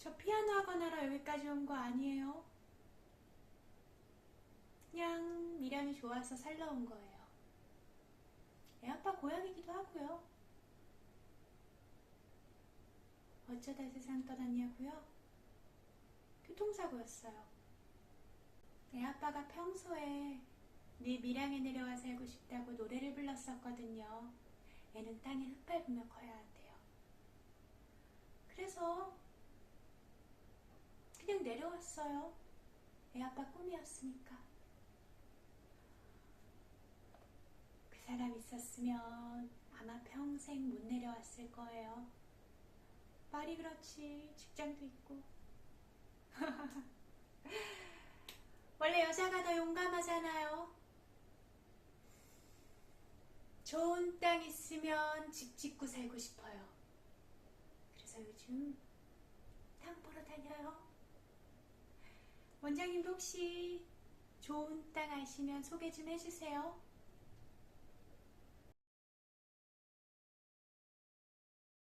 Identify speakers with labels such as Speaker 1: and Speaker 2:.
Speaker 1: 저 피아노 학원 하러 여기까지 온 거 아니에요. 그냥 미량이 좋아서 살러 온 거예요. 애 아빠 고향이기도 하고요. 어쩌다 세상 떠났냐고요? 교통사고였어요. 애 아빠가 평소에 네 밀양에 내려와 살고 싶다고 노래를 불렀었거든요. 애는 땅에 흙 밟으며 커야 한대요. 그래서 그냥 내려왔어요. 애 아빠 꿈이었으니까. 그 사람 있었으면 아마 평생 못 내려왔을 거예요. 말이 그렇지, 직장도 있고. 원래 여자가 더 용감하잖아요. 좋은 땅 있으면 집 짓고 살고 싶어요. 그래서 요즘 땅 보러 다녀요. 원장님도 혹시 좋은 땅 아시면 소개 좀 해주세요.